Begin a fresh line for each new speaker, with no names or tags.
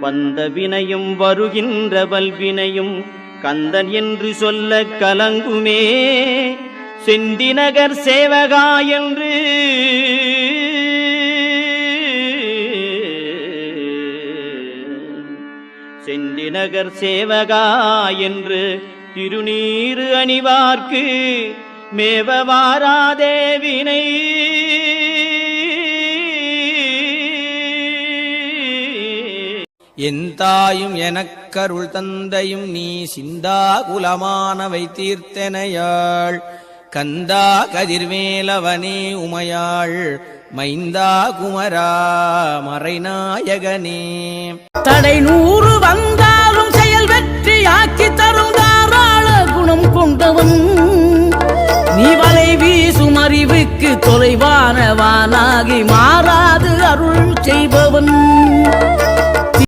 வந்த வினையும் வருகின்ற வல்வினையும் கந்தன் என்று சொல்ல கலங்குமே. செந்திநகர் சேவகா என்று செந்திநகர் சேவகா என்று திருநீறு அணிவார்க்கு மேவவாராதேவினை
என் தாயும் எனக்கருள் தந்தையும் நீ சிந்தா குலமானவை தீர்த்தனையாள். கந்தா கதிர்வேலவனே உமையாள். மைந்தா குமரா மறைநாயகனே.
தடை நூறு வந்தாலும் செயல் வெற்றியாக்கி தரும் தாராள குணம் கொண்டவன். நீ வலை வீசும் அறிவுக்கு தொலைவானவானாகி மாறாது அருள் செய்பவன்.